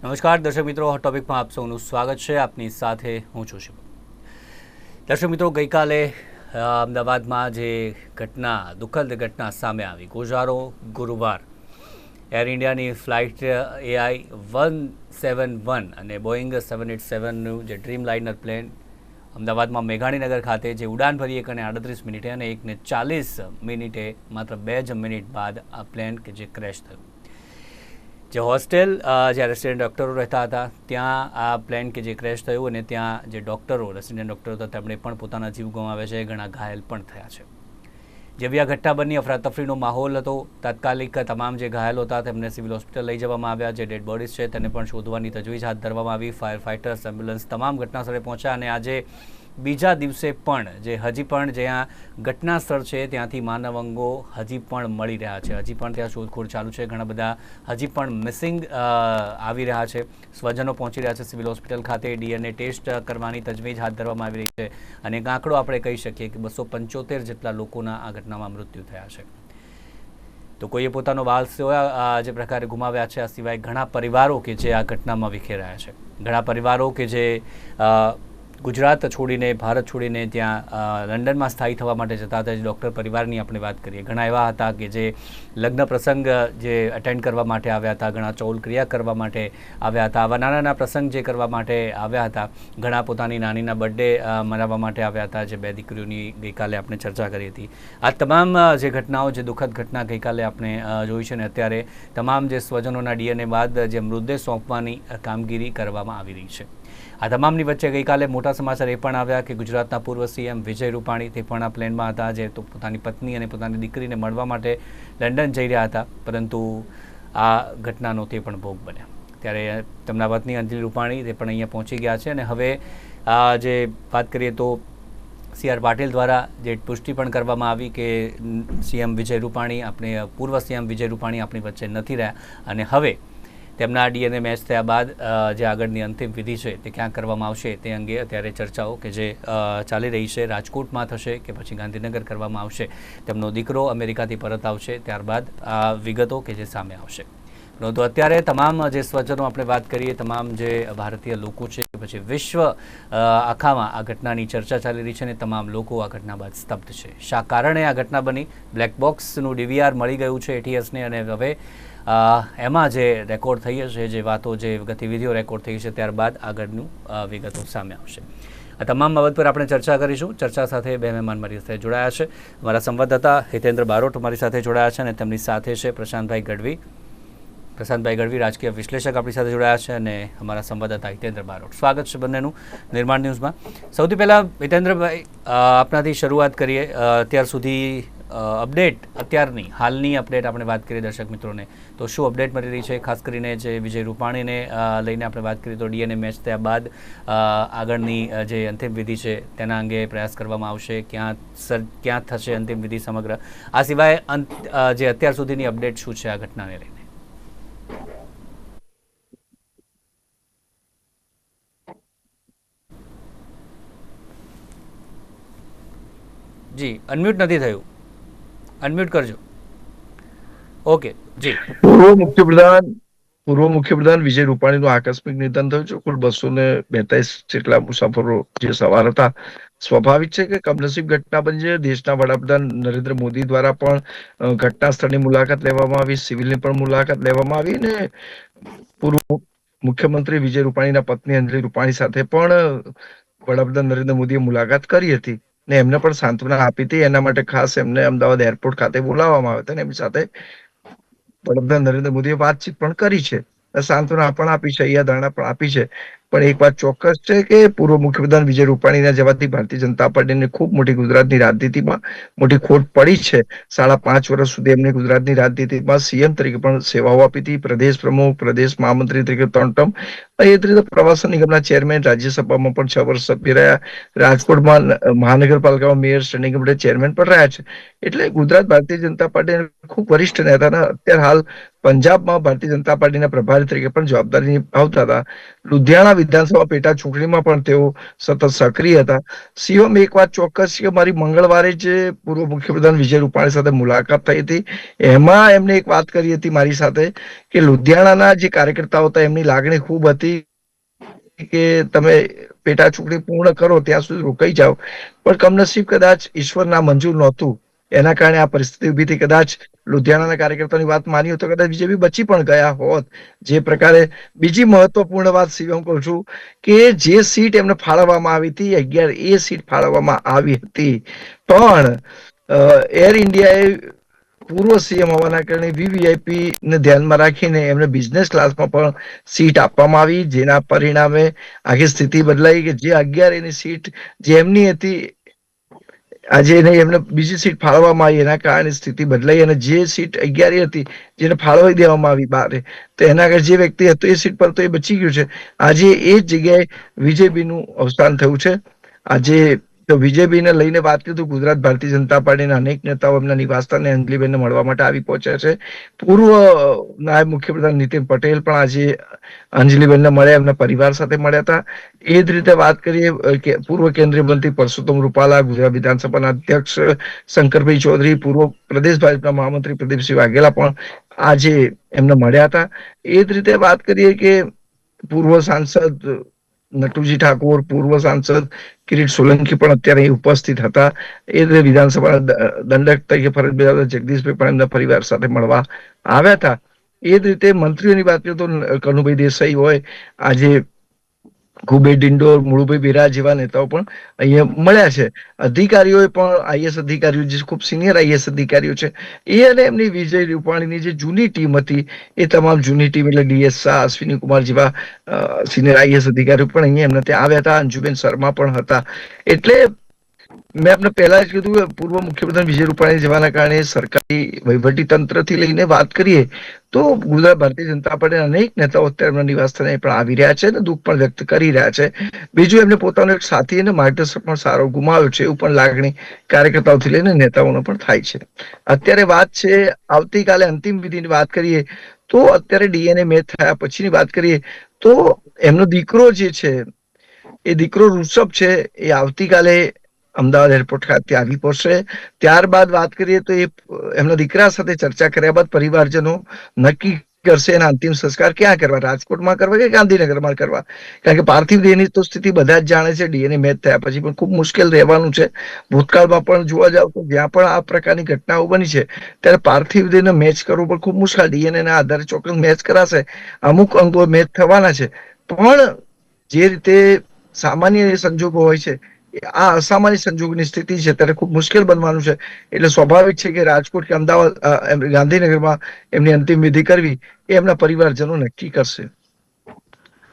નમસ્કાર, દર્શક મિત્રો ટોપિકમાં આપ સૌનું સ્વાગત છે. આપની સાથે હું છું શિવ દર્શક મિત્રો, ગઈકાલે અમદાવાદમાં જે ઘટના, દુઃખદ ઘટના સામે આવી, ગુજારો, ગુરુવાર. એર ઇન્ડિયાની flight AI one seven one અને બોઈંગ સેવન એટ સેવનનું જે ડ્રીમ લાઇનર પ્લેન અમદાવાદમાં મેઘાણીનગર ખાતે જે ઉડાન ભરી એક અને આડત્રીસ મિનિટે અને એકને ચાલીસ મિનિટે, માત્ર બે જ મિનિટ બાદ આ પ્લેન કે જે ક્રેશ થયું. જે હોસ્ટેલ જે રેસિડેન્ટ ડૉક્ટરો રહેતા હતા, ત્યાં આ પ્લેન કે જે ક્રેશ થયું અને ત્યાં જે ડૉક્ટરો રેસિડેન્ટ ડૉક્ટરો હતા, તેમણે પણ પોતાના જીવ ગુમાવ્યા છે, ઘણા ઘાયલ પણ થયા છે. જેવી આ ઘટના બની, અફરાતફરીનો માહોલ હતો, તાત્કાલિક તમામ જે ઘાયલો હતા, તેમને સિવિલ હોસ્પિટલ લઈ જવામાં આવ્યા, જે ડેડ બોડીઝ છે, તેને પણ શોધવાની તજવીજ હાથ ધરવામાં આવી ફાયર ફાઇટર્સ એમ્બ્યુલન્સ તમામ ઘટના સ્થળે પહોંચ્યા અને આજે બીજા દિવસે પણ જે હજી પણ જ્યાં ઘટના સ્થળ છે, ત્યાંથી માનવ અંગો હજી પણ મળી રહ્યા છે. હજી પણ ત્યાં શોધખોળ ચાલુ છે. ઘણા બધા હજી પણ મિસિંગ આવી રહ્યા છે. સ્વજનો પહોંચી રહ્યા છે સિવિલ હોસ્પિટલ ખાતે. ડીએનએ ટેસ્ટ કરવાની તજવીજ હાથ ધરવામાં આવી રહી છે. અને આંકડો આપણે કહી શકીએ કે બસો પંચોતેર જેટલા લોકોના આ ઘટનામાં મૃત્યુ થયા છે. તો કોઈએ પોતાનો વાલ આ જે પ્રકારે ગુમાવ્યા છે, આ સિવાય ઘણા પરિવારો કે જે આ ઘટનામાં વિખેરાયા છે. ઘણા પરિવારો કે જે ગુજરાત છોડીને, ભારત છોડીને ત્યાં લંડનમાં સ્થાયી થવા માટે જતા હતા. જે ડૉક્ટર પરિવારની આપણે વાત કરીએ. ઘણા એવા હતા કે જે લગ્ન પ્રસંગ જે અટેન્ડ કરવા માટે આવ્યા હતા, ઘણા ચૌલ ક્રિયા કરવા માટે આવ્યા હતા, આવા નાના નાના પ્રસંગ જે કરવા માટે આવ્યા હતા. ઘણા પોતાની નાનીના બર્થડે મનાવવા માટે આવ્યા હતા. જે બે દીકરીઓની ગઈકાલે આપણે ચર્ચા કરી હતી. આ તમામ જે ઘટનાઓ, જે દુઃખદ ઘટના ગઈકાલે આપણે જોઈ છે ને અત્યારે તમામ જે સ્વજનોના ડીએનએ બાદ જે મૃતદેહ સોંપવાની કામગીરી કરવામાં આવી રહી છે. આ તમામની વચ્ચે ગઈકાલે મોટા સમાચાર એ પણ આવ્યા કે ગુજરાતના પૂર્વ સીએમ વિજય રૂપાણી તે પણ આ પ્લેનમાં હતા, જે તો પોતાની પત્ની અને પોતાની દીકરીને મળવા માટે લંડન જઈ રહ્યા હતા. પરંતુ આ ઘટનાનો તે પણ ભોગ બન્યા. ત્યારે તેમના પત્ની અંજલિ રૂપાણી તે પણ અહીંયા પહોંચી ગયા છે અને હવે આ જે વાત કરીએ તો સી આર પાટીલ દ્વારા જે પુષ્ટિ પણ કરવામાં આવી કે સીએમ વિજય રૂપાણી, આપણે પૂર્વ સીએમ વિજય રૂપાણી આપણી વચ્ચે નથી રહ્યા. અને હવે તેમના ડીએનએ મેચ થયા બાદ જે આગળની અંતિમ વિધિ છે તે ક્યાં કરવામાં આવશે તે અંગે અત્યારે ચર્ચાઓ કે જે ચાલી રહી છે, રાજકોટમાં થશે કે પછી ગાંધીનગર કરવામાં આવશે. તેમનો દીકરો અમેરિકાથી પરત આવશે, ત્યારબાદ આ વિગતો કે જે સામે આવશે. પરંતુ અત્યારે તમામ જે સ્વજનો આપણે વાત કરીએ, તમામ જે ભારતીય લોકો છે, પછી વિશ્વ આખામાં આ ઘટનાની ચર્ચા ચાલી રહી છે અને તમામ લોકો આ ઘટના બાદ સ્તબ્ધ છે. શા કારણે આ ઘટના બની? બ્લેક બોક્સનું ડીવીઆર મળી ગયું છે એટીએસને અને હવે એમાં જે રેકોર્ડ થઈ હશે, જે વાતો, જે ગતિવિધિઓ રેકોર્ડ થઈ છે ત્યારબાદ આગળનું વિગતો સામે આવશે. આ તમામ બાબત પર આપણે ચર્ચા કરીશું. ચર્ચા સાથે બે મહેમાન મારી સાથે જોડાયા છે. મારા સંવાદદાતા હિતેન્દ્ર બારોટ મારી સાથે જોડાયા છે અને તેમની સાથે છે પ્રશાંતભાઈ ગઢવી. પ્રશાંતભાઈ ગઢવી, રાજકીય વિશ્લેષક આપણી સાથે જોડાયા છે અને અમારા સંવાદદાતા હિતેન્દ્ર બારોટ. સ્વાગત છે બંનેનું નિર્માણ ન્યૂઝમાં. સૌથી પહેલાં હિતેન્દ્રભાઈ આપનાથી શરૂઆત કરીએ. અત્યાર સુધી અપડેટ અત્યારની, હાલની અપડેટ આપણે વાત કરીએ દર્શક મિત્રોને. તો શું અપડેટ મળી રહી છે? ખાસ કરીને જે વિજય રૂપાણીને લઈને આપણે વાત કરીએ તો ડીએનએ મેચ થયા બાદ આગળની જે અંતિમ વિધિ છે તેના અંગે પ્રયાસ કરવામાં આવશે. ક્યાં સર, ક્યાં થશે અંતિમ વિધિ સમગ્ર? આ સિવાય અંત જે અત્યાર સુધીની અપડેટ શું છે આ ઘટનાને લઈને? જી, અનમ્યુટ નથી થયું. અનમ્યુટ કરજો. ઓકે જી. પૂર્વ મુખ્યપ્રધાન પૂર્વ મુખ્યપ્રધાન વિજય રૂપાણીનું આકસ્મિક નિધન થયું છે. કુલ બસો ને બેતાલીસ જેટલા મુસાફરો જે સવાર હતા. સ્વાભાવિક છે કે કમનસીબ ઘટના બની છે. દેશના વડાપ્રધાન નરેન્દ્ર મોદી દ્વારા પણ ઘટના સ્થળની મુલાકાત લેવામાં આવી. સિવિલની પણ મુલાકાત લેવામાં આવી અને પૂર્વ મુખ્યમંત્રી વિજય રૂપાણીના પત્ની અંજલિ રૂપાણી સાથે પણ વડાપ્રધાન નરેન્દ્ર મોદીએ મુલાકાત કરી હતી. ને એમને પણ સાંત્વના આપી હતી. એના માટે ખાસ એમને અમદાવાદ એરપોર્ટ ખાતે બોલાવવામાં આવ્યા હતા અને એમની સાથે વડાપ્રધાન નરેન્દ્ર મોદીએ વાતચીત પણ કરી છે. સાંત્વના પણ આપી છે ધારણા પણ આપી છે. પણ એક વાત ચોક્કસ છે કે પૂર્વ મુખ્યપ્રધાન વિજય રૂપાણીના જવાથી ભારતીય જનતા પાર્ટીને ખૂબ મોટી ગુજરાતની રાજનીતિમાં મોટી ખોટ પડી છે. સાડા પાંચ વર્ષ સુધી એમને ગુજરાતની રાજનીતિમાં સીએમ તરીકે પણ સેવાઓ આપી હતી. પ્રદેશ પ્રમુખ, પ્રદેશ મહામંત્રી તરીકે ત્રણ ટર્મ. એ જ રીતે પ્રવાસન નિગમના ચેરમેન, રાજ્યસભામાં પણ છ વર્ષ સભ્ય રહ્યા. રાજકોટમાં મહાનગરપાલિકામાં મેયર, સ્ટેન્ડિંગ કમિટી ચેરમેન પણ રહ્યા છે. એટલે ગુજરાત ભારતીય જનતા પાર્ટી ખૂબ વરિષ્ઠ નેતા અત્યારે હાલ પંજાબમાં ભારતીય જનતા પાર્ટીના પ્રભારી તરીકે પણ જવાબદારી નિભાવતા હતા. લુધિયાણા વિધાનસભા પેટા ચૂંટણીમાં પણ તેઓ સતત સક્રિય હતા. શિવમ એક વાત ચોક્કસ કે મારી મંગળવારે જે પૂર્વ મુખ્યપ્રધાન વિજય રૂપાણી સાથે મુલાકાત થઈ હતી, એમાં એમને એક વાત કરી હતી મારી સાથે કે લુધિયાણાના જે કાર્યકર્તાઓ હતા, એમની લાગણી ખૂબ હતી કે તમે પેટા ચૂંટણી પૂર્ણ કરો, ત્યાં સુધી રોકાઈ જાઓ. પણ કમનસીબ કદાચ ઈશ્વરના મંજૂર નહોતું. એના કારણે આ પરિસ્થિતિ ઊભી થઈ. કદાચ લુધિયાણાના કાર્યકર્તાની વાત માની તો કદાચ બીજેપી બચી પણ ગયા હોત. જે પ્રકારે બીજી મહત્વપૂર્ણ વાત શિવમ કહું છું કે જે સીટ એમને ફાળવવામાં આવી હતી, અગિયાર એ સીટ ફાળવવામાં આવી હતી. પણ એર ઇન્ડિયાએ પૂર્વ સીએમ હોવાના કારણે વીવીઆઈપી ને ધ્યાનમાં રાખીને એમને બિઝનેસ ક્લાસમાં પણ સીટ આપવામાં આવી, જેના પરિણામે આખી સ્થિતિ બદલાઈ કે જે અગિયાર એની સીટ જે એમની હતી આજે એને એમને બીજી સીટ ફાળવવામાં આવી, એના કારણે સ્થિતિ બદલાઈ અને જે સીટ અગિયારી હતી, જેને ફાળવાઈ દેવામાં આવી બારે, તો એના આગળ જે વ્યક્તિ હતો એ સીટ પર તો એ બચી ગયું છે. આજે એ જ જગ્યાએ વિજયબીનું અવસાન થયું છે. આજે તો વિજયભાઈને લઈને વાત કરીએ તો ગુજરાત ભારતીય જનતા પાર્ટીના અનેક નેતાઓ એમના નિવાસસ્થાને અંજલિબેનને મળવા માટે આવી પહોંચ્યા છે. પૂર્વ નાયબ મુખ્યપ્રધાન નીતિન પટેલ પણ આજે અંજલિબેનને મળ્યા, એમના પરિવાર સાથે મળ્યા હતા. એ જ રીતે વાત કરીએ પૂર્વ કેન્દ્રીય મંત્રી પરસોત્તમ રૂપાલા, ગુજરાત વિધાનસભાના અધ્યક્ષ શંકરભાઈ ચૌધરી, પૂર્વ પ્રદેશ ભાજપના મહામંત્રી પ્રદીપસિંહ વાઘેલા પણ આજે એમને મળ્યા હતા. એ જ રીતે વાત કરીએ કે પૂર્વ સાંસદ નટુજી ઠાકોર, પૂર્વ સાંસદ કિરીટ સોલંકી પણ અત્યારે ઉપસ્થિત હતા. એ વિધાનસભાના દંડક તરીકે ફરજ બજાવતા જગદીશભાઈ પણ એમના પરિવાર સાથે મળવા આવ્યા હતા. એ જ રીતે મંત્રીઓની વાત કરીએ તો કનુભાઈ દેસાઈ હોય, આજે કુબેર ડિંડોર, મુળુભાઈ બેરા જેવા નેતાઓ પણ અહીંયા મળ્યા છે. અધિકારીઓએ પણ આઈએસ અધિકારીઓ જે ખૂબ સિનિયર આઈએસ અધિકારીઓ છે, એ અને એમની વિજય રૂપાણીની જે જૂની ટીમ હતી, એ તમામ જૂની ટીમ એટલે ડીએસ શાહ, અશ્વિની કુમાર જેવા સિનિયર આઈએસ અધિકારીઓ પણ અહીંયા એમને ત્યાં આવ્યા હતા. અંજુબેન શર્મા પણ હતા. એટલે મેં આપને પહેલા જ કીધું કે પૂર્વ મુખ્યપ્રધાન વિજય રૂપાણી જવાના કારણે સરકારી વહીવટી લઈને વાત કરીએ, તો ગુજરાત ભારતીય જનતા પાર્ટીના અનેક નેતાઓ અત્યારે નિવાસસ્થાને પણ આવી રહ્યા છે અને દુઃખ પણ વ્યક્ત કરી રહ્યા છે. બીજું એમને પોતાનો એક સાથી અને માર્ગદર્શક પણ સારો ગુમાવ્યો છે, એવું પણ લાગણી કાર્યકર્તાઓથી લઈને નેતાઓનો પણ થાય છે. અત્યારે વાત છે, આવતીકાલે અંતિમ વિધિની વાત કરીએ, તો અત્યારે ડીએનએ મેચ થયા પછીની વાત કરીએ, તો એમનો દીકરો જે છે, એ દીકરો ઋષભ છે, એ આવતીકાલે અમદાવાદ એરપોર્ટ ખાતે આવી પહોંચશે. ત્યારબાદ વાત કરીએ તો એ, એમના દીકરા સાથે ચર્ચા કર્યા બાદ પરિવારજનો નક્કી કરશે એના અંતિમ સંસ્કાર ક્યાં કરવા? રાજકોટમાં કરવા કે ગાંધીનગરમાં કરવા? કારણ કે પાર્થિવ દેહની તો સ્થિતિ બધા જ જાણે છે, ડીએનએ મેચ થયા પછી પણ ખૂબ મુશ્કેલ રહેવાનું છે. ભૂતકાળમાં પણ જોવા જાવ તો જ્યાં પણ આ પ્રકારની ઘટનાઓ બની છે, ત્યારે પાર્થિવ દેહને મેચ કરવું પણ ખૂબ મુશ્કેલ. ડીએનએ ના આધારે ચોક્કસ મેચ કરાશે. અમુક અંગો મેચ થવાના છે. પણ જે રીતે સામાન્ય સંજોગો હોય છે આ અસામાન્ય સંજોગની સ્થિતિ છે, ત્યારે ખૂબ મુશ્કેલ બનવાનું છે. એટલે સ્વાભાવિક છે કે રાજકોટ કે અમદાવાદ ગાંધીનગરમાં એમની અંતિમ વિધિ કરવી એ એમના પરિવારજનો નક્કી કરશે.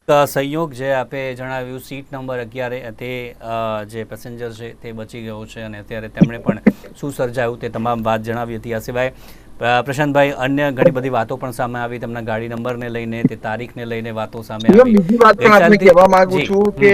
સંયોગ જે આપે જણાવ્યું, સીટ નંબર અગિયારે તે જે પેસેન્જર છે તે બચી ગયો છે અને અત્યારે તેમણે પણ શું સર્જાયું તે તમામ વાત જણાવી હતી. આ સિવાય પ્રશાંતભાઈ અન્ય ઘણી બધી વાતો પણ સામે આવી. તેમના ગાડી નંબરને લઈને તે તારીખને લઈને વાતો સામે આવી. બીજી વાત પણ આપણે કહેવા માંગુ છું કે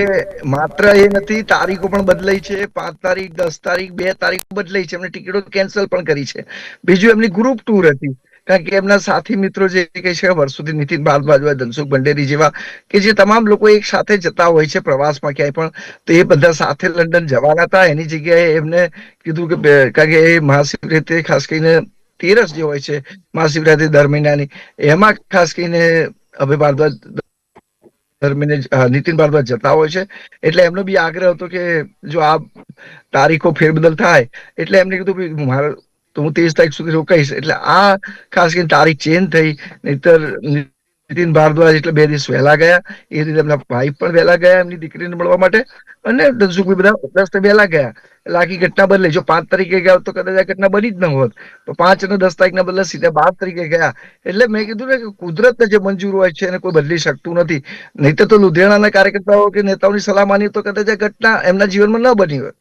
માત્ર એ નથી તારીખો પણ બદલાઈ છે. પાંચ તારીખ દસ તારીખ બે તારીખ બદલાઈ છે. એમને ટિકિટો કેન્સલ પણ કરી છે. બીજું એમની ગ્રુપ ટૂર હતી. કારણ કે એમના સાથી મિત્રો જે કહે છે વર્ષોથી નીતિન ભારદ્વાજ ધનસુખ ભંડેરી જેવા કે જે તમામ લોકો એક સાથે જતા હોય છે પ્રવાસમાં ક્યાંય પણ તો એ બધા સાથે લંડન જવાના હતા. એની જગ્યાએ એમને કીધું કે કારણ કે એ મહાશિવરાત્રી ખાસ કરીને તેરસ જે હોય છે મહાશિવરાત્રી દરમિયાનની એમાં ખાસ કરીને અભય ભારદ્વાજ દર મહિને જ, અ, નીતિન ભારદ્વાજ જતા હોય છે. એટલે એમનો બી આગ્રહ હતો કે જો આ તારીખો ફેરબદલ થાય એટલે એમને કીધું કે મારે તો હું ત્રીસ તારીખ સુધી રોકાઈશ. એટલે આ ખાસ કરીને તારીખ ચેન્જ થઈ નહીતર નીતિન ભારદ્વાજ એટલે બે દિવસ વહેલા ગયા. એ રીતે એમના ભાઈ પણ વહેલા ગયા એમની દીકરીને મળવા માટે. અને ધનસુખભાઈ બધા દસ વહેલા ગયા. એટલે આખી ઘટના બદલે. જો પાંચ તારીખે ગયા તો કદાચ આ ઘટના બની જ ન હોત. તો પાંચ અને દસ તારીખના બદલે સીધા બાર તારીખે ગયા. એટલે મેં કીધું ને કે કુદરતને જે મંજૂર હોય છે એને કોઈ બદલી શકતું નથી. નહીં તો લુધિયાણાના કાર્યકર્તાઓ કે નેતાઓની સલાહ માની તો કદાચ આ ઘટના એમના જીવનમાં ન બની હોત.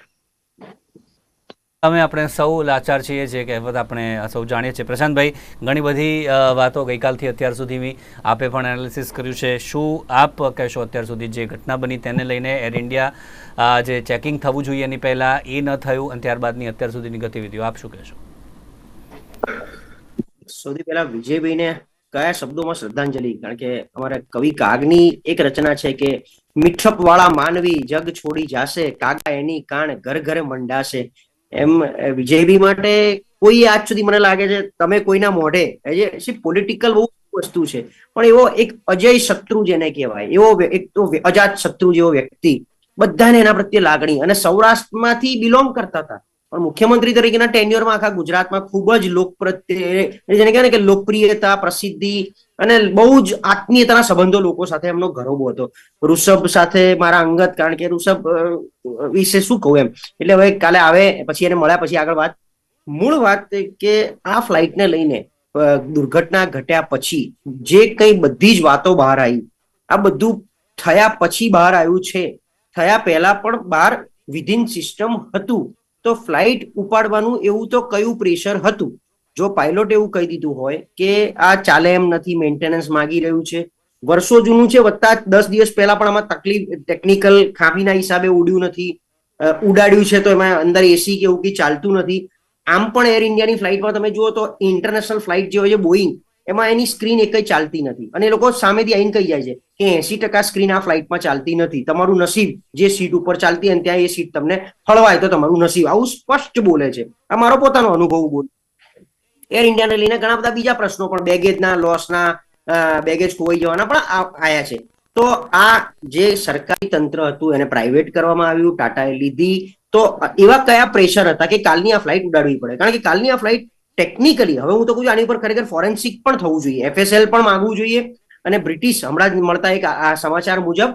અમે આપણે સૌ લાચાર છીએ જે કહેવત આપણે સૌ જાણીએ છીએ. પ્રશાંતભાઈ, ઘણી બધી વાતો ગઈકાલથી અત્યાર સુધીની આપે પણ એનાલિસિસ કર્યું છે. શું આપ કહેશો અત્યાર સુધી જે ઘટના બની તેને લઈને એર ઇન્ડિયા જે ચેકિંગ થવું જોઈએ એની પહેલાં, એ ન થયું અને ત્યારબાદની અત્યાર સુધીની ગતિવિધિઓ, આપ શું કહેશો? સૌથી પહેલા વિજયભાઈને કયા શબ્દોમાં શ્રદ્ધાંજલિ? કારણ કે અમારા કવિ કાગની એક રચના છે કે મીઠપ વાળા માનવી જગ છોડી જાશે, કાગા એની કાણ ઘર ઘરે મંડાશે. એમ વિજયભી માટે કોઈ આજ સુધી મને લાગે છે, તમે કોઈના મોઢે જે પોલિટિકલ બહુ વસ્તુ છે, પણ એવો એક અજય શત્રુ જેને કહેવાય, એવો એક તો અજાત શત્રુ જેવો વ્યક્તિ, બધાને એના પ્રત્યે લાગણી, અને સૌરાષ્ટ્રમાંથી બિલોંગ કરતા હતા. પણ મુખ્યમંત્રી તરીકેના ટેન્યુઅરમાં આખા ગુજરાતમાં ખૂબ જ લોકપ્રત્યે જેને કહેવાય ને કે લોકપ્રિયતા, પ્રસિદ્ધિ અને બહુ જ આત્મીયતાના સંબંધો લોકો સાથે એમનો ઘરોબો હતો. ઋષભ સાથે મારા અંગત, કારણ કે ઋષભ વિશે શું કહું એમ? એટલે હવે કાલે આવે, પછી એને મળ્યા, પછી આગળ વાત. મૂળ વાત કે આ ફ્લાઇટને લઈને દુર્ઘટના ઘટ્યા પછી જે કઈ બધી જ વાતો બહાર આવી, આ બધું થયા પછી બહાર આવ્યું છે. થયા પહેલા પણ બહાર વિધિન સિસ્ટમ હતું. તો ફ્લાઇટ ઉપાડવાનું એવું તો કયું પ્રેશર હતું? જો પાયલોટ એવું કહી દીધું હોય કે આ ચાલે એમ નથી મેન્ટેનન્સ માંગી રહ્યું છે, વર્ષો જૂનું છે, વત્તા દસ દિવસ પહેલા પણ આમાં તકલીફ ટેકનિકલ ખામીના હિસાબે ઉડ્યું નથી ઉડાડ્યું છે તો એમાં અંદર એસી કે એવું કંઈ ચાલતું નથી. આમ પણ એર ઇન્ડિયાની ફ્લાઇટમાં તમે જુઓ તો ઇન્ટરનેશનલ ફ્લાઇટ જે હોય છે બોઈંગ એમાં એની સ્ક્રીન એક ચાલતી નથી. અને લોકો સામેથી આવીને કહી જાય છે કે એસી ટકા સ્ક્રીન આ ફ્લાઇટમાં ચાલતી નથી. તમારું નસીબ જે સીટ ઉપર ચાલતી અને ત્યાં એ સીટ તમને ફળવાય તો તમારું નસીબ. આવું સ્પષ્ટ બોલે છે. આ મારો પોતાનો અનુભવ બોલ. એર ઇન્ડિયાને લઈને ઘણા બધા બીજા પ્રશ્નો પણ. બેગેજના લોસના બેગેજ ખોવાઈ જવાના પણ આવ્યા છે. તો આ જે સરકારી તંત્ર હતું એને પ્રાઇવેટ કરવામાં આવ્યું ટાટાએ લીધી. તો એવા કયા પ્રેશર હતા કે કાલની આ ફ્લાઇટ ઉડાડવી પડે? કારણ કે કાલની આ ફ્લાઇટ ટેકનિકલી હવે હું તો કહું છું, આની ઉપર ખરેખર ફોરેન્સિક પણ થવું જોઈએ. એફએસએલ પણ માંગવું જોઈએ અને બ્રિટિશ હમણાં જ મળતા એક આ સમાચાર મુજબ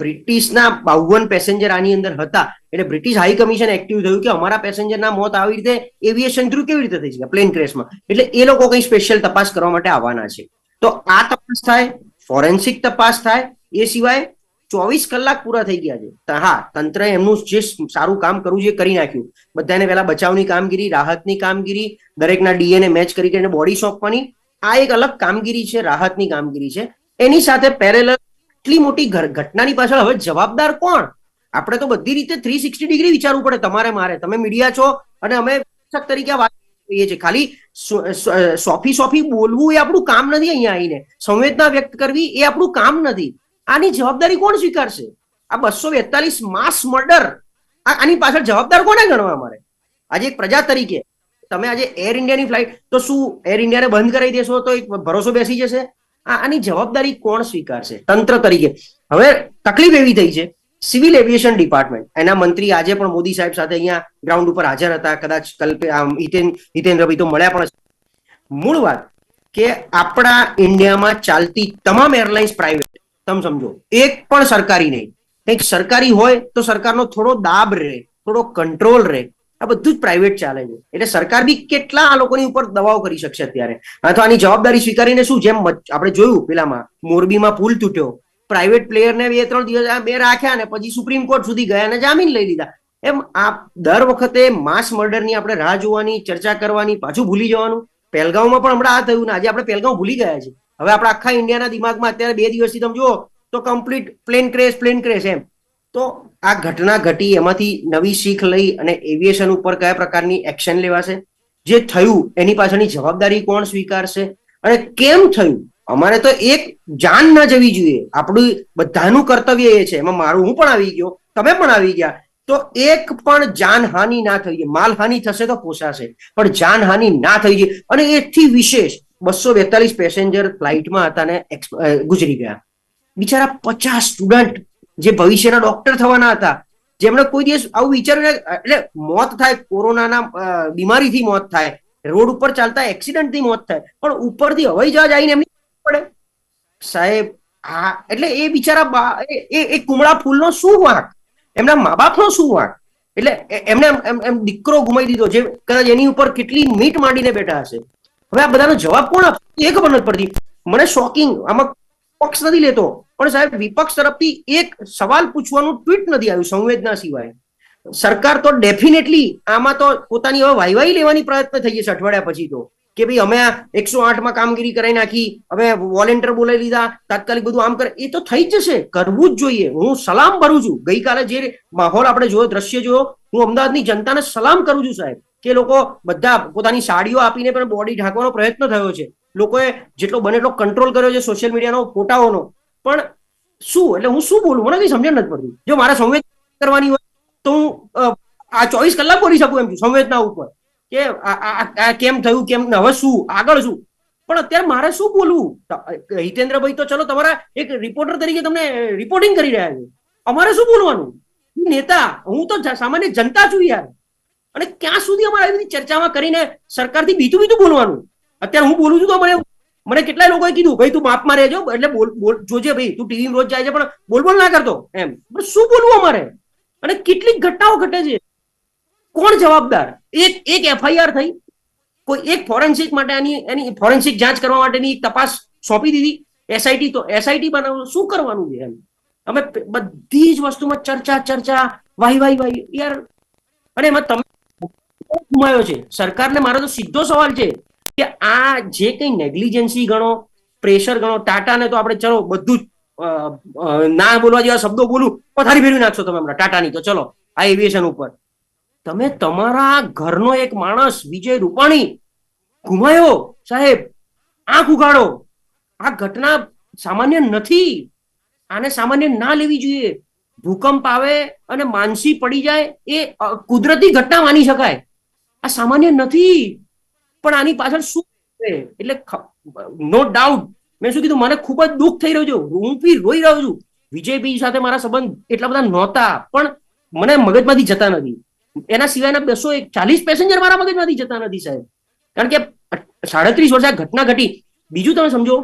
બ્રિટિશના બાવન પેસેન્જર આની અંદર હતા. એટલે બ્રિટિશ હાઈ કમિશન એક્ટિવ થયું કે અમારા પેસેન્જરના મોત આવી રીતે એવિએશન થ્રુ કેવી રીતે થઈ શકે? પ્લેન ક્રેશમાં એટલે એ લોકો કંઈ સ્પેશિયલ તપાસ કરવા માટે આવવાના છે. તો આ તપાસ થાય ફોરેન્સિક તપાસ થાય, એ સિવાય ચોવીસ કલાક પૂરા થઈ ગયા છે. હા તંત્ર એમનું જે સારું કામ કરવું છે કરી નાખ્યું. બધાને પહેલા બચાવની કામગીરી, રાહતની કામગીરી, દરેકના ડીએનએ મેચ કરી કરીને બોડી સોંપવાની. આ એક અલગ કામગીરી છે, રાહતની કામગીરી છે. એની સાથે પેરેલલ એટલી મોટી ઘટનાની પાછળ હવે જવાબદાર કોણ? આપણે તો બધી રીતે થ્રી સિક્સટી ડિગ્રી વિચારવું પડે તમારે મારે. તમે મીડિયા છો અને અમે તરીકે વાત કરીએ છીએ. ખાલી સોફી સોફી બોલવું એ આપણું કામ નથી અહીંયા આવીને. સંવેદના વ્યક્ત કરવી એ આપણું કામ નથી. આની જવાબદારી કોણ સ્વીકારશે? આ બસો બેતાલીસ માસ મર્ડર. આની પાછળ જવાબદાર કોને ગણવા મળે? આજે એક પ્રજા તરીકે તમે આજે એર ઇન્ડિયાની ફ્લાઇટ તો શું એર ઇન્ડિયાને બંધ કરાવી દેશો તો એક ભરોસો બેસી જશે? આ આની જવાબદારી કોણ સ્વીકારશે? તંત્ર તરીકે. હવે તકલીફ એવી થઈ છે. Civil aviation department. એના મંત્રી આજે પણ મોદી સાહેબ સાથે અહીંયા ગ્રાઉન્ડ ઉપર હાજર હતા. કદાચ કલ્પે આમ હિતેન હિતેન્દ્રભાઈ તો મળ્યા પણ. મૂળ વાત કે આપણા ઇન્ડિયામાં ચાલતી તમામ એરલાઇન્સ પ્રાઇવેટ તમે સમજો. એક પણ સરકારી નહીં. કંઈક સરકારી હોય તો સરકારનો થોડો દાબ રહે, થોડો કંટ્રોલ રહે. આ બધું જ પ્રાઇવેટ ચાલે છે. એટલે સરકાર બી કેટલા આ લોકોની ઉપર દવાઓ કરી શકશે અત્યારે? અથવા આની જવાબદારી સ્વીકારીને શું? જેમ આપણે જોયું પેલામાં, મોરબીમાં પુલ તૂટ્યો. પ્રાઇવેટ પ્લેયરને બે, ત્રણ દિવસ બે રાખ્યા ને પછી સુપ્રીમ કોર્ટ સુધી ગયા અને જામીન લઈ લીધા. એમ આ દર વખતે માસ મર્ડરની આપણે રાહ જોવાની, ચર્ચા કરવાની, પાછું ભૂલી જવાનું. પહેલગાંવમાં પણ હમણાં આ થયું ને આજે આપણે પહેલગાંવ ભૂલી ગયા છે હવે આપણા આખા ઇન્ડિયાના દિમાગમાં અત્યારે બે દિવસથી તમે જુઓ તો complete plane crash plane crash એમ. તો આ ઘટના ઘટી, એમાંથી નવી શીખ લઈ અને એવિએશન ઉપર કયા પ્રકારની એક્શન લેવાશે? જે થયું, એની પાછળની જવાબદારી કોણ સ્વીકારશે? અને કેમ થયું? અમારે તો એક જાન ના જવી જોઈએ. આપણું બધાનું કર્તવ્ય એ છે. એમાં મારું, હું પણ આવી ગયો. તમે પણ આવી ગયા. તો એક પણ જાનહાનિ ના થઈ જાય માલહાનિ થશે તો પોસાશે. પણ જાનહાનિ ના થઈ જાય અને એથી વિશેષ બસો બેતાલીસ પેસેન્જર ફ્લાઇટમાં હતા ને ગુજરી ગયા. બિચારા પચાસ સ્ટુડન્ટ જે ભવિષ્યના ડોક્ટર થવાના હતા, જેમણે કોઈ દિવસ આવું વિચાર્યું એટલે મોત થાય, કોરોનાના બીમારીથી મોત થાય, રોડ ઉપર ચાલતા એક્સિડન્ટથી મોત થાય, પણ ઉપરથી હવાઈ જહાજ આવીને એમની પડે. સાહેબ, આ એટલે એ બિચારા એ- એ કુમળા ફૂલનો શું વાંક? એમના મા બાપનો શું વાંક? એટલે એમને એમ- દીકરો ગુમાઈ દીધો, જે કદાચ એની ઉપર કેટલી મીટ માંડીને બેઠા હશે. હવે આ બધાનો જવાબ કોણ આપશે? એ ખબર નથી પડતી. મને શોકિંગ આમાં પક્ષ નથી લેતો. પણ સાહેબ, વિપક્ષ તરફથી એક સવાલ પૂછવાનું ટ્વીટ નથી આવ્યું સંવેદના સિવાય. સરકાર તો ડેફિનેટલી આમાં તો પોતાની હવે વાયવાઈ લેવાની પ્રયત્ન થઈ જશે અઠવાડિયા પછી તો. કે ભાઈ અમે આ એકસો આઠમાં કામગીરી કરાવી નાખી અમે વોલેન્ટિયર બોલાવી લીધા, તાત્કાલિક બધું આમ કરે. એ તો થઈ જ જશે. કરવું જ જોઈએ. હું સલામ ભરું છું. ગઈકાલે જે માહોલ આપણે જોયો, દ્રશ્ય જોયો, હું અમદાવાદની જનતાને સલામ કરું છું સાહેબ. કે લોકો બધા પોતાની સાડીઓ આપીને પણ બોડી ઢાંકવાનો પ્રયત્ન થયો છે. લોકોએ જેટલો બને એટલો કંટ્રોલ કર્યો છે સોશિયલ મીડિયાનો ફોટાઓનો. પણ શું? એટલે હું શું બોલું? મને કઈ સમજણ નથી પડતી. જો મારે સંવેદ કરવાની હોય તો હું આ ચોવીસ કલાક બોલી શકું એમ છું સંવેદના ઉપર. કે આ- કેમ થયું, કેમ હવે શું? આગળ શું? પણ અત્યારે મારે શું બોલવું? હિતેન્દ્રભાઈ તો ચલો તમારા એક રિપોર્ટર તરીકે તમને રિપોર્ટિંગ કરી રહ્યા છે. અમારે શું બોલવાનું? નેતા, હું તો સામાન્ય જનતા છું યાર. અને ક્યાં સુધી અમારે આવી બધી ચર્ચામાં કરીને સરકારથી બીતું બીજું બોલવાનું? અત્યારે હું બોલું છું તો મને મને કેટલાય લોકોએ કીધું, ભાઈ, તું માપમાં રહેજો, એટલે બોલ બોલ જોજે ભાઈ, તું ટીવી રોજ જાય છે, પણ બોલ બોલ ના કરતો. એમ. પણ શું બોલવું અમારે? અને કેટલીક ઘટનાઓ ઘટે છે. કોણ જવાબદાર? એક એક એફઆઈઆર થઈ. કોઈ એક ફોરેન્સિક માટે એની એની ફોરેન્સિક જાંચ કરવા માટેની તપાસ સોંપી દીધી. એસઆઈટી તો એસઆઈટી બનાવવાનું શું કરવાનું છે એમ? અમે બધી જ વસ્તુમાં ચર્ચા ચર્ચા, વાહી વાહી વાહી. યાર, અને એમાં તમે ગુમાયો છે. સરકારને મારો તો સીધો સવાલ છે કે આ જે કઈ નેગ્લિજન્સી ગણો, પ્રેશર ગણો, ટાટાને તો આપણે ચલો બધું જ ના બોલવા જેવા શબ્દો બોલું, પથારી ફેરવી નાખશો તમે હમણાં, ટાટાની તો ચલો, આ એવિએશન ઉપર. તમે તમારા ઘરનો એક માણસ, વિજય રૂપાણી ગુમાયો સાહેબ, આંખ ઉગાડો. આ ઘટના સામાન્ય નથી. આને સામાન્ય ના લેવી જોઈએ. ભૂકંપ આવે અને માનસી પડી જાય એ કુદરતી ઘટના માની શકાય. આ સામાન્ય નથી. પણ આની પાછળ શું છે? એટલે નો ડાઉટ મેં શું કીધું? મને ખૂબ જ દુઃખ થઈ રહ્યું છે. હું બી રોઈ રહ્યો છું. વિજયભાઈ સાથે મારા સંબંધ એટલા બધા નહોતા. પણ મને મગજમાંથી જતા નથી. એના સિવાયના બસો એક, ચાલીસ પેસેન્જર મારા મગજમાંથી જતા નથી સાહેબ. કારણ કે સાડત્રીસ વર્ષ આ ઘટના ઘટી. બીજું તમે સમજો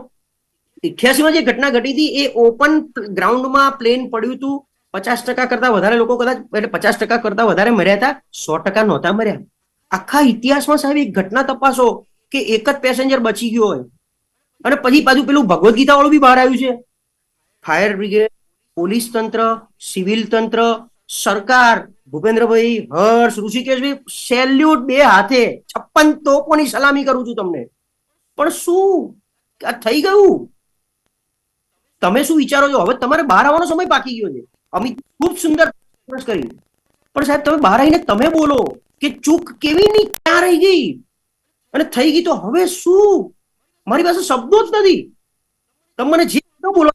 ઇઠ્યાસીમાં જે ઘટના ઘટી હતી, એ ઓપન ગ્રાઉન્ડમાં પ્લેન પડ્યું હતું. પચાસ ટકા કરતા વધારે લોકો કદાચ, એટલે પચાસ ટકા કરતા વધારે મર્યા હતા. સો ટકા નહોતા મર્યા. આખા ઇતિહાસમાં સાહેબ એક ઘટના તપાસો કે એક જ પેસેન્જર બચી ગયો હોય. અને પછી પાછું પેલું ભગવદ્ ગીતા વાળું બી બહાર આવ્યું છે. ફાયર બ્રિગેડ, પોલીસ તંત્ર, સિવિલ તંત્ર, સરકાર, ભૂપેન્દ્રભાઈ હર્ષ, ઋષિકેશભાઈ સેલ્યુટ બે હાથે છપ્પન તોપોની સલામી કરું છું તમને. પણ શું? આ થઈ ગયું? તમે શું વિચારો છો? હવે તમારે બહાર આવવાનો સમય પાકી ગયો છે. અમિત, ખૂબ સુંદર કરી. પણ સાહેબ તમે બહાર આવીને તમે બોલો. કે ચૂક કેવી ની ક્યાં રહી ગઈ? અને થઈ ગઈ તો હવે શું? મારી પાસે શબ્દો જ નથી. તમે મને જે બોલો.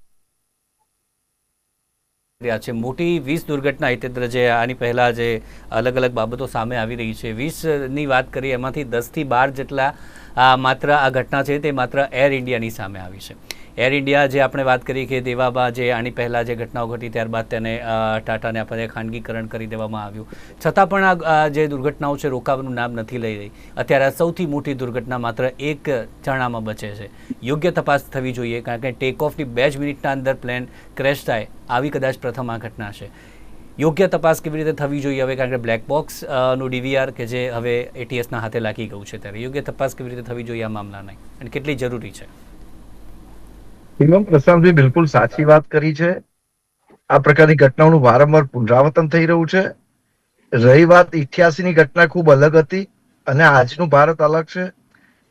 રહ્યા છે. મોટી વીસ દુર્ઘટના હિતેન્દ્ર જે આની પહેલાં જે અલગ અલગ બાબતો સામે આવી રહી છે. વીસની વાત કરીએ, એમાંથી દસથી બાર જેટલા માત્ર આ ઘટના છે, તે માત્ર એર ઇન્ડિયાની સામે આવી છે. એર ઇન્ડિયા જે આપણે વાત કરી કે દેવાબા જે આની પહેલાં જે ઘટનાઓ ઘટી ત્યારબાદ તેને ટાટાને આપણે ખાનગીકરણ કરી દેવામાં આવ્યું. છતાં પણ આ જે દુર્ઘટનાઓ છે, રોકાવાનું નામ નથી લઈ રહી. અત્યારે સૌથી મોટી દુર્ઘટના માત્ર એક જણામાં બચે છે. યોગ્ય તપાસ થવી જોઈએ, કારણ કે ટેક ઓફની બે જ મિનિટના અંદર પ્લેન ક્રેશ થાય આવી કદાચ પ્રથમ આ ઘટના છે. યોગ્ય તપાસ કેવી રીતે થવી જોઈએ? હવે કારણ કે બ્લેક બોક્સનું ડીવીઆર કે જે હવે એટીએસના હાથે લાગી ગયું છે ત્યારે યોગ્ય તપાસ કેવી રીતે થવી જોઈએ આ મામલાને? અને કેટલી જરૂરી છે? એમાં પ્રશાંતભાઈ બિલકુલ સાચી વાત કરી છે. આ પ્રકારની ઘટનાઓનું વારંવાર પુનરાવર્તન થઈ રહ્યું છે. રહી વાત ઇઠ્યાસી ની ઘટના ખૂબ અલગ હતી અને આજનું ભારત અલગ છે.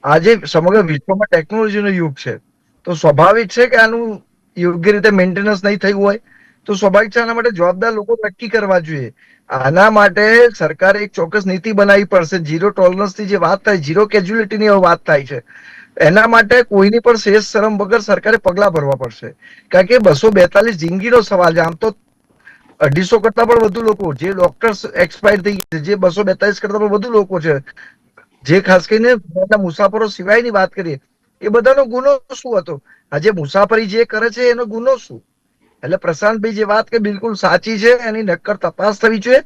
આજે સમગ્ર વિશ્વમાં ટેકનોલોજીનો યુગ છે. તો સ્વાભાવિક છે કે આનું યોગ્ય રીતે મેન્ટેનન્સ નહીં થયું હોય, તો સ્વાભાવિક છે આના માટે જવાબદાર લોકો નક્કી કરવા જોઈએ. આના માટે સરકારે એક ચોક્કસ નીતિ બનાવી પડશે. ઝીરો ટોલરન્સની જે વાત થાય ઝીરો કેજ્યુલિટી ની વાત થાય છે. એના માટે કોઈની પણ શેષ શરમ વગર સરકારે પગલા ભરવા પડશે. કારણ કે બસો બેતાલીસ જિંદગીનો સવાલ છે. આમ તો અઢીસો કરતા પણ વધુ લોકો જે ડોક્ટર્સ એક્સપાયર થઈ ગયા છે, જે બસો બેતાલીસ કરતા પણ વધુ લોકો છે. જે ખાસ કરીને મુસાફરો સિવાયની વાત કરીએ, એ બધાનો ગુનો શું હતો? આજે મુસાફરી જે કરે છે, એનો ગુનો શું? એટલે પ્રશાંતભાઈ જે વાત કે બિલકુલ સાચી છે, એની નક્કર તપાસ થવી જોઈએ.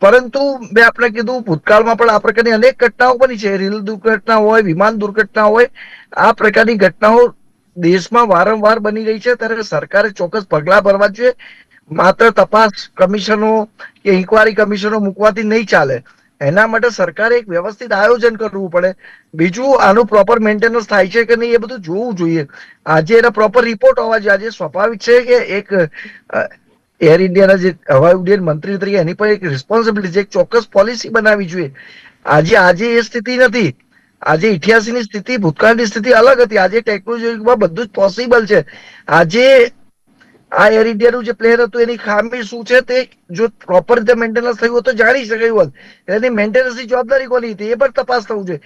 પરંતુ મેં આપણે કીધું, ભૂતકાળમાં પણ આ પ્રકારની અનેક ઘટનાઓ બની છે. રેલ દુર્ઘટના હોય, વિમાન દુર્ઘટના હોય, આ પ્રકારની ઘટનાઓ દેશમાં વારંવાર બની રહી છે. ત્યારે સરકારે ચોક્કસ પગલા ભરવા જોઈએ. માત્ર તપાસ કમિશનો કે ઇન્કવાયરી કમિશનો મૂકવાથી નહીં ચાલે. એના માટે સરકારે એક વ્યવસ્થિત આયોજન કરવું પડે. બીજું, આનું પ્રોપર મેન્ટેનન્સ થાય છે કે નહીં એ બધું જોવું જોઈએ. આજે એના પ્રોપર રિપોર્ટ હોવા જોઈએ. આજે સ્વાભાવિક છે કે એક એર ઇન્ડિયાના જે હવાઈ ઉડ્ડયન મંત્રી તરીકે એની પર એક રિસ્પોન્સિબિલિટી એક ચોક્કસ પોલિસી બનાવવી જોઈએ. આજે આજે એ સ્થિતિ નથી. આજે ઇઠ્યાસી ની સ્થિતિ, ભૂતકાળની સ્થિતિ અલગ હતી. આજે ટેકનોલોજીમાં બધું જ પોસિબલ છે. આજે આ એર ઇન્ડિયાનું જે પ્લેન હતું, એની ખામી શું છે તે જો પ્રોપર રીતે મેન્ટેનન્સ થયું હોત તો જાણી શકાયું હોત. એની મેન્ટેનન્સની જવાબદારી કોની હતી? એ પણ તપાસ થવું જોઈએ.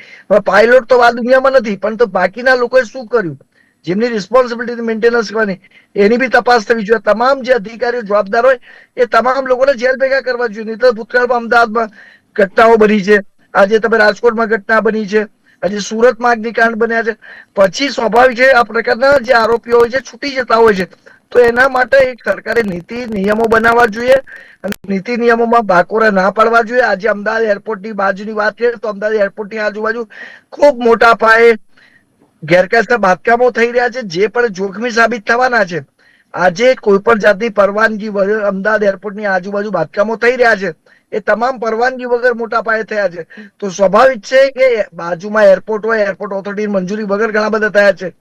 પાયલોટ તો આ દુનિયામાં નથી, પણ તો બાકીના લોકોએ શું કર્યું? જેમની રિસ્પોન્સિબિલિટી મેન્ટેનન્સ કરવાની, એની બી તપાસ થવી જોઈએ. તમામ જે અધિકારીઓ જવાબદાર હોય, એ તમામ લોકોને જેલ ભેગા કરવા જોઈએ. નહીં તો ભૂતકાળમાં અમદાવાદમાં ઘટનાઓ બની છે. આજે તમે રાજકોટમાં ઘટના બની છે. આજે સુરતમાં અગ્નિકાંડ બન્યા છે. પછી સ્વાભાવિક છે આ પ્રકારના જે આરોપીઓ હોય છે, છૂટી જતા હોય છે. તો એના માટે એક સરકારે નીતિ નિયમો બનાવવા જોઈએ અને નીતિ નિયમોમાં બાકોરા ના પાડવા જોઈએ. આજે અમદાવાદ એરપોર્ટની બાજુની વાત કરીએ તો અમદાવાદ એરપોર્ટની આજુબાજુ ખૂબ મોટા પાયે ગેરકાયદેસર બાંધકામો થઈ રહ્યા છે, જે પણ જોખમી સાબિત થવાના છે. આજે કોઈ પણ જાતની પરવાનગી અમદાવાદ એરપોર્ટની આજુબાજુ બાંધકામો થઈ રહ્યા છે. એ તમામ પરવાનગી વગર મોટા પાયે થયા છે. તો સ્વાભાવિક છે કે બાજુમાં એરપોર્ટ હોય એરપોર્ટ ઓથોરિટી મંજૂરી વગર ઘણા બધા થયા છે.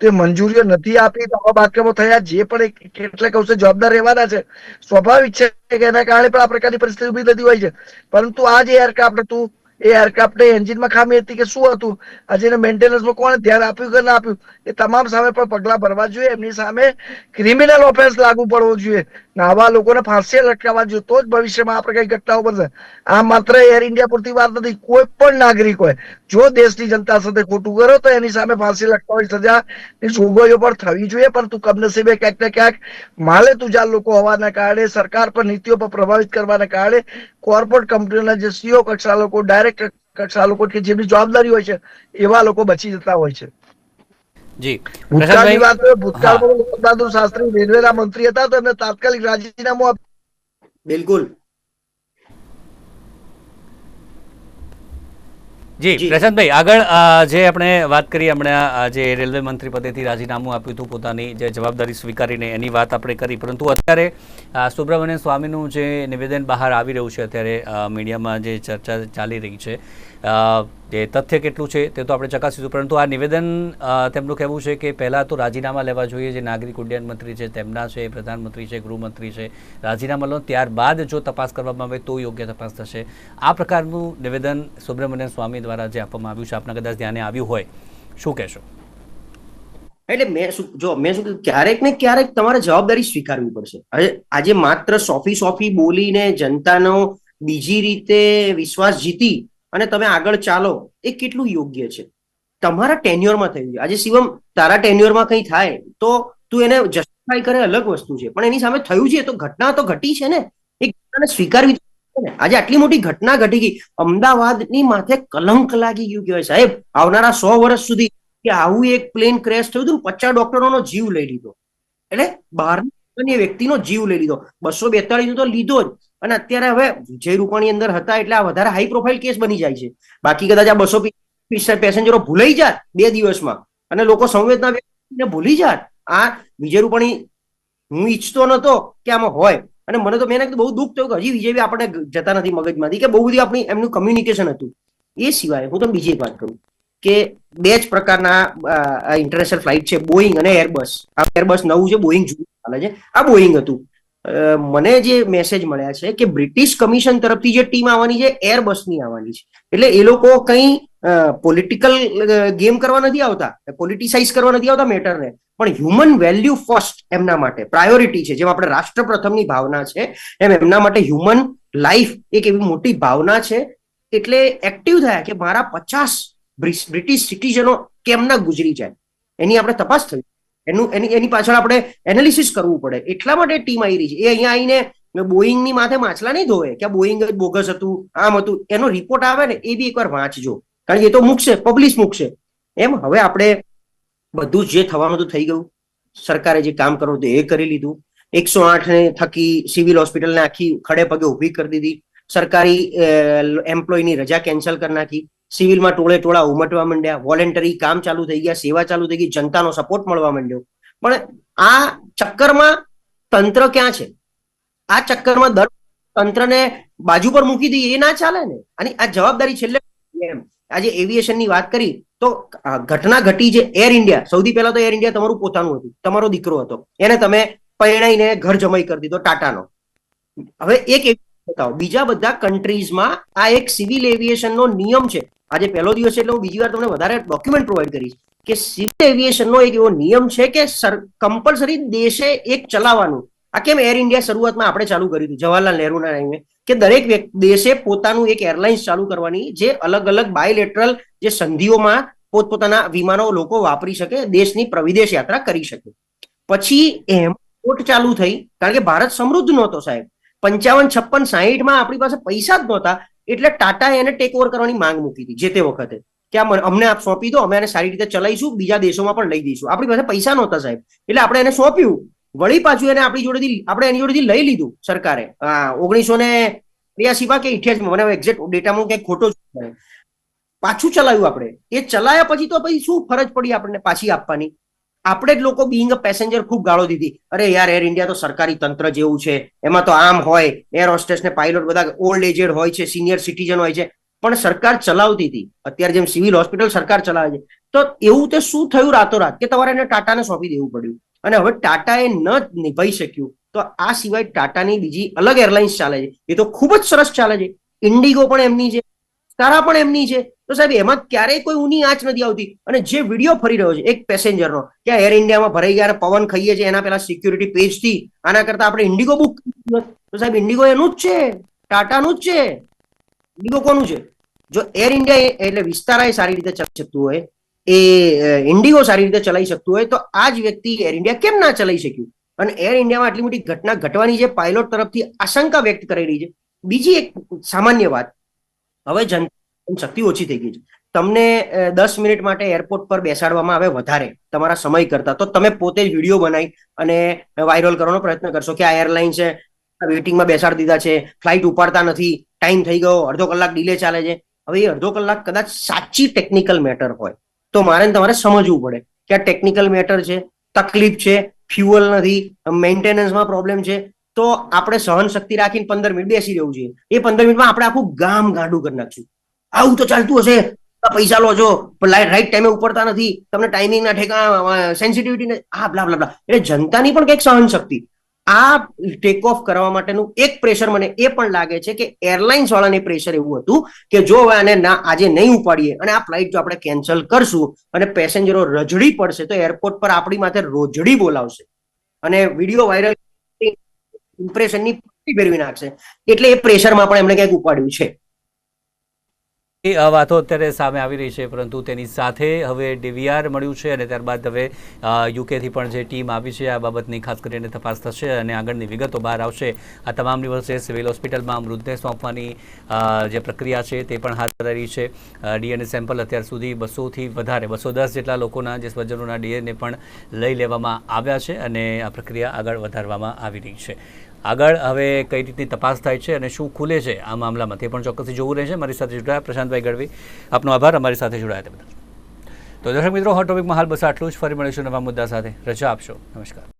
તે મંજૂરીઓ નથી આપી તો આવા બાક્યમો થયા, જે પણ કેટલાક અંશે જવાબદાર રહેવાના છે. સ્વાભાવિક છે કે એના કારણે પણ આ પ્રકારની પરિસ્થિતિ ઊભી થતી હોય છે. પરંતુ આ જે એરક્રાફ્ટ હતું એ એરક્રાફ્ટ એન્જિનમાં ખામી હતી કે શું હતું? આજે એને મેન્ટેનન્સમાં કોણે ધ્યાન આપ્યું કે ના આપ્યું? એ તમામ સામે પણ પગલાં ભરવા જોઈએ. એમની સામે ક્રિમિનલ ઓફેન્સ લાગુ પડવો જોઈએ. આવા લોકોને ફાંસી લટકાવવા જોઈએ. તો જ ભવિષ્યમાં આપણે કઈ ઘટનાઓ બનશે. આ માત્ર એર ઇન્ડિયા પૂરતી વાત નથી. કોઈ પણ નાગરિક હોય, જો દેશની જનતા સાથે ખોટું કરો, તો એની સામે ફાંસી લટકાવવાની સજા ની જોગવાઈઓ પણ થવી જોઈએ. પરંતુ કમનસીબે ક્યાંક ને ક્યાંક માલે તુજાર લોકો હોવાના કારણે, સરકાર પર નીતિઓ પર પ્રભાવિત કરવાના કારણે કોર્પોરેટ કંપનીઓના જે સીઓ કક્ષા લોકો ડાયરેક્ટ કક્ષા લોકો કે જેમની જવાબદારી હોય છે એવા લોકો બચી જતા હોય છે. જી. ભૂતકાળની વાત ભૂતકાળમાં બહાદુર શાસ્ત્રી રેલવેના મંત્રી હતા તો એમને તાત્કાલિક રાજીનામું આપ્યું બિલકુલ. જી. પ્રશાંતભાઈ આગળ જે આપણે વાત કરી હમણાં જે રેલવે મંત્રી પદેથી રાજીનામું આપ્યું હતું પોતાની જે જવાબદારી સ્વીકારીને એની વાત આપણે કરી પરંતુ અત્યારે સુબ્રમણ્યમ સ્વામીનું જે નિવેદન બહાર આવી રહ્યું છે અત્યારે મીડિયામાં જે ચર્ચા ચાલી રહી છે જે તથ્ય કેટલું છે તે તો આપણે ચકાસીશું. પરંતુ આ નિવેદન તેમનું કહેવું છે કે પહેલાં તો રાજીનામા લેવા જોઈએ. જે નાગરિક ઉડ્ડયન મંત્રી છે, તેમના છે, પ્રધાનમંત્રી છે, ગૃહમંત્રી છે, રાજીનામા લો. ત્યારબાદ જો તપાસ કરવામાં આવે તો યોગ્ય તપાસ થશે. આ પ્રકારનું નિવેદન સુબ્રમણ્યમ સ્વામી દ્વારા જે આપવામાં આવ્યું છે, આપના કદાચ ધ્યાને આવ્યું હોય. શું કહેશો? એટલે મેં શું, જો મેં શું ક્યારેક ને ક્યારેક તમારે જવાબદારી સ્વીકારવી પડશે. આજે માત્ર સોફી સોફી બોલીને જનતાનો બીજી રીતે વિશ્વાસ જીતી અને તમે આગળ ચાલો, એ કેટલું યોગ્ય છે? તમારા ટેન્યુઅરમાં થયું છે. આજે શિવમ તારા ટેન્યુઅરમાં કંઈ થાય, તો તું એને જસ્ટિફાઈ કરે અલગ વસ્તુ છે. પણ એની સામે થયું છે, તો ઘટના તો ઘટી છે ને? એ ઘટનાને સ્વીકારવી. આજે આટલી મોટી ઘટના ઘટી ગઈ. અમદાવાદની માથે કલંક લાગી ગયું કહેવાય. સાહેબ, આવનારા સો વર્ષ સુધી કે આવું એક પ્લેન ક્રેશ થયું હતું પચાસ ડોક્ટરોનો જીવ લઈ લીધો. એટલે બહારની વ્યક્તિનો જીવ લઈ લીધો. બસો બેતાળીસ તો લીધો જ. અને અત્યારે હવે વિજય રૂપાણી અંદર હતા એટલે આ વધારે હાઈ પ્રોફાઇલ કેસ બની જાય છે. બાકી કદાચ આ બસો પેસેન્જરો ભૂલાઈ જાત બે દિવસમાં અને લોકો સંવેદના ભૂલી જાત, આ વિજય રૂપાણી હું ઈચ્છતો નતો કે આમાં હોય. અને મને તો મેં કીધું બહુ દુઃખ થયું કે હજી વિજય આપણે જતા નથી મગજમાંથી કે બહુ બધી આપણી એમનું કમ્યુનિકેશન હતું. એ સિવાય હું તો બીજી વાત કરું કે બે જ પ્રકારના ઇન્ટરનેશનલ ફ્લાઇટ છે બોઈંગ અને એરબસ આ એરબસ નવું છે બોઈંગ જૂનું ચાલે છે. આ બોઈંગ હતું. મને જે મેસેજ મળ્યા છે કે બ્રિટિશ કમિશન તરફથી જે ટીમ આવવાની છે એરબસની આવવાની છે. એટલે એ લોકો કંઈ પોલિટિકલ ગેમ કરવા નથી આવતા. પોલિટિસાઇઝ કરવા નથી આવતા મેટરને પણ હ્યુમન વેલ્યુ ફર્સ્ટ એમના માટે. પ્રાયોરિટી છે. જેમ આપણે રાષ્ટ્ર પ્રથમની ભાવના છે, એમ એમના માટે હ્યુમન લાઈફ એક એવી મોટી ભાવના છે. એટલે એક્ટિવ થયા કે મારા પચાસ બ્રિટિશ સિટીઝનો કેમના ગુજરી જાય? એની આપણે તપાસ થવી એનું, એની એની પાછળ આપણે એનાલિસિસ કરવું પડે. એટલા માટે ટીમ આવી રહી છે. એ અહીંયા આવીને બોઈંગની માથે માછલા નહીં ધોવે. કે બોઈંગ જ બોગસ હતું, આમ હતું. એનો રિપોર્ટ આવે ને, એ બી એકવાર વાંચજો. કારણ કે એ તો મૂકશે પબ્લિશ મૂકશે. એમ હવે આપણે બધું જ જે થવાનું હતું થઈ ગયું. સરકારે જે કામ કરવું હતું એ કરી લીધું. એકસો આઠ ને થકી સિવિલ હોસ્પિટલને આખી ખડે પગે ઊભી કરી દીધી. સરકારી એમ્પ્લોયની રજા કેન્સલ કરી નાખી. સિવિલમાં ટોળે ટોળા ઉમટવા માંડ્યા, વોલેન્ટરી કામ ચાલુ થઈ ગયા, સેવા ચાલુ થઈ ગઈ, જનતાનો સપોર્ટ મળવા માંડ્યો. પણ આ ચક્કરમાં તંત્ર ક્યાં છે? આ ચક્કરમાં દર તંત્રને બાજુ પર મૂકી દઈએ એ ના ચાલે ને? અને આ જવાબદારી છેલ્લે એમ. આજે એવિએશનની વાત કરી, તો ઘટના ઘટી છે એર ઇન્ડિયા સૌથી પહેલા તો એર ઇન્ડિયા તમારું પોતાનું હતું, તમારો દીકરો હતો. એને તમે પરણાઈને ઘર જમાઈ કરી દીધો, ટાટાનો. હવે એક બતાવો. બીજા બધા કન્ટ્રીઝમાં આ એક સિવિલ એવિએશનનો નિયમ છે. આજે પહેલો દિવસ એટલે હું બીજી વાર તમને વધારે ડોક્યુમેન્ટ પ્રોવાઈડ કરીશ કે સિવિલ એવિએશનનો એક એવો નિયમ છે કે કમ્પલસરી દેશે એક ચલાવવાનું. આ કેમ એર ઇન્ડિયા શરૂઆતમાં આપણે ચાલુ કર્યું હતું? જવાહરલાલ નહેરુના ટાઈમે કે દરેક દેશે પોતાનું એક એરલાઇન્સ ચાલુ કરવાની જે અલગ અલગ બાયલેટરલ જે સંધિઓમાં પોતપોતાના વિમાનો લોકો વાપરી શકે, દેશની પ્રવિદેશ યાત્રા કરી શકે. પછી એમ ચાલુ થઈ. કારણ કે ભારત સમૃદ્ધ નહોતો સાહેબ. પંચાવન, છપ્પન, સાહીઠમાં આપણી પાસે પૈસા જ નહોતા. એટલે ટાટા એને ટેક ઓવર કરવાની માંગ મૂકી હતી જે તે વખતે. કે અમને આપ સોંપી દો, અમે એને સારી રીતે ચલાવીશું, બીજા દેશોમાં પણ લઈ દઈશું. આપણી પાસે પૈસા નહોતા સાહેબ. એટલે આપણે એને સોંપ્યું. વળી પાછું એને આપણી જોડેથી, આપણે એની જોડેથી લઈ લીધું સરકારે. ઓગણીસો ને ત્રિયાસીમાં કે ઇઠ્યાસીમાં, મને એક્ઝેક્ટ ડેટામાં ક્યાંક ખોટો પાછું ચલાવ્યું આપણે. એ ચલાયા પછી તો પછી શું ફરજ પડી આપણને પાછી આપવાની? આપણે જ લોકો બિંગ અ પેસેન્જર ખૂબ ગાળો દીધી. અરે યાર એર ઇન્ડિયા તો સરકારી તંત્ર જેવું છે. એમાં તો આમ હોય એર હોસ્ટેસ ને પાયલોટ બધા ઓલ્ડ એજેડ હોય છે સિનિયર સિટીઝન હોય છે. પણ સરકાર ચલાવતી હતી. અત્યારે જેમ સિવિલ હોસ્પિટલ સરકાર ચલાવે છે. તો એવું તે શું થયું રાતોરાત? કે તમારે એને ટાટાને સોંપી દેવું પડ્યું. અને હવે ટાટાએ ન નિભાઈ શક્યું. તો આ સિવાય ટાટાની બીજી અલગ એરલાઇન્સ ચાલે છે. એ તો ખૂબ જ સરસ ચાલે છે. ઇન્ડિગો પણ એમની છે. તારા પણ એમની છે. તો સાહેબ, એમાં ક્યારેય કોઈ ઊની આંચ નથી આવતી. અને જે વીડિયો ફરી રહ્યો છે, એક પેસેન્જરનો કે એર ઇન્ડિયામાં ભરાઈ ગયા પવન ખાઈએ છે, એના પેલા સિક્યુરિટી પેજથી, આના કરતા આપણે ઇન્ડિગો બુક તો સાહેબ ઇન્ડિગો એનું જ છે ટાટાનું જ છે. ઇન્ડિગો કોનું છે? જો એર ઇન્ડિયા એટલે વિસ્તારા સારી રીતે ચલાવી શકતું હોય, એ ઇન્ડિગો સારી રીતે ચલાવી શકતું હોય, તો આ જ વ્યક્તિ એર ઇન્ડિયા કેમ ના ચલાવી શક્યું? અને એર ઇન્ડિયામાં આટલી મોટી ઘટના ઘટવાની જે પાયલોટ તરફથી આશંકા વ્યક્ત કરી રહી છે. બીજી એક સામાન્ય વાત હવે જનતા શક્તિ ઓછી થઈ ગઈ છે. તમને દસ મિનિટ માટે એરપોર્ટ પર બેસાડવામાં આવે વધારે તમારા સમય કરતા. તો તમે પોતે જ વીડિયો બનાવી અને વાયરલ કરવાનો પ્રયત્ન કરશો કે આ એરલાઇન છે વેઇટિંગમાં બેસાડી દીધા છે ફ્લાઇટ ઉપાડતા નથી ટાઈમ થઈ ગયો, અડધો કલાક ડિલે ચાલે છે. હવે એ અડધો કલાક કદાચ સાચી ટેકનિકલ મેટર હોય, તો મારે તમારે સમજવું પડે કે આ ટેકનિકલ મેટર છે, તકલીફ છે ફ્યુઅલ નથી મેન્ટેનન્સમાં પ્રોબ્લેમ છે તો આપણે સહન શક્તિ રાખીને પંદર મિનિટ બેસી રહેવું જોઈએ. એ પંદર મિનિટમાં આપણે આખું ગામ ગાંડું કરી નાખશું. આવું તો ચાલતું હશે. પૈસા લો છો રાઈટ ટાઈમે ઉપડતા નથી. તમને ટાઈમિંગ ના ઠેકા સેન્સિટિવિટી હા બ્લા બ્લા બ્લા એટલે જનતાની પણ કંઈક સહન શક્તિ આ ટેક ઓફ કરવા માટેનું એક પ્રેશર મને એ પણ લાગે છે કે એરલાઇન્સ વાળાને પ્રેશર એવું હતું કે જો હવે આને ના આજે નહીં ઉપાડીએ અને આ ફ્લાઇટ જો આપણે કેન્સલ કરશું અને પેસેન્જરો રજડી પડશે તો એરપોર્ટ પર આપણી માથે રોજડી બોલાવશે. અને વીડિયો વાયરલ ઇમ્પ્રેશનની પટ્ટી ફેરવી નાખશે. એટલે એ પ્રેશરમાં પણ એમણે ક્યાંક ઉપાડ્યું છે. એ વાતો અત્યારે સામે આવી રહી છે, પરંતુ તેની સાથે હવે ડીવીઆર મળ્યું છે અને ત્યારબાદ હવે યુકેથી પણ જે ટીમ આવી છે, આ બાબતની ખાસ કરીને તપાસ થશે અને આગળની વિગતો બહાર આવશે. આ તમામની દિવસે સિવિલ હોસ્પિટલમાં મૃતદેહ સોંપવાની જે પ્રક્રિયા છે તે પણ હાથ ધરી છે. ડીએનએ સેમ્પલ અત્યાર સુધી બસોથી વધારે, બસો દસ જેટલા લોકોના જે સ્વજનોના ડીએનએ પણ લઈ લેવામાં આવ્યા છે અને આ પ્રક્રિયા આગળ વધારવામાં આવી રહી છે. આગળ હવે કઈ રીતની તપાસ થાય છે અને શું ખુલે છે આ મામલામાં તે પણ ચોક્કસથી જોવું રહેશે. મારી સાથે જોડાયા પ્રશાંતભાઈ ગઢવી. આપનો આભાર. અમારી સાથે જોડાયા તે બદલ. તો દર્શક મિત્રો હોટ ટોપિકમાં હાલ બસ આટલું જ. ફરી મળીશું નવા મુદ્દા સાથે. રજા આપશો. નમસ્કાર.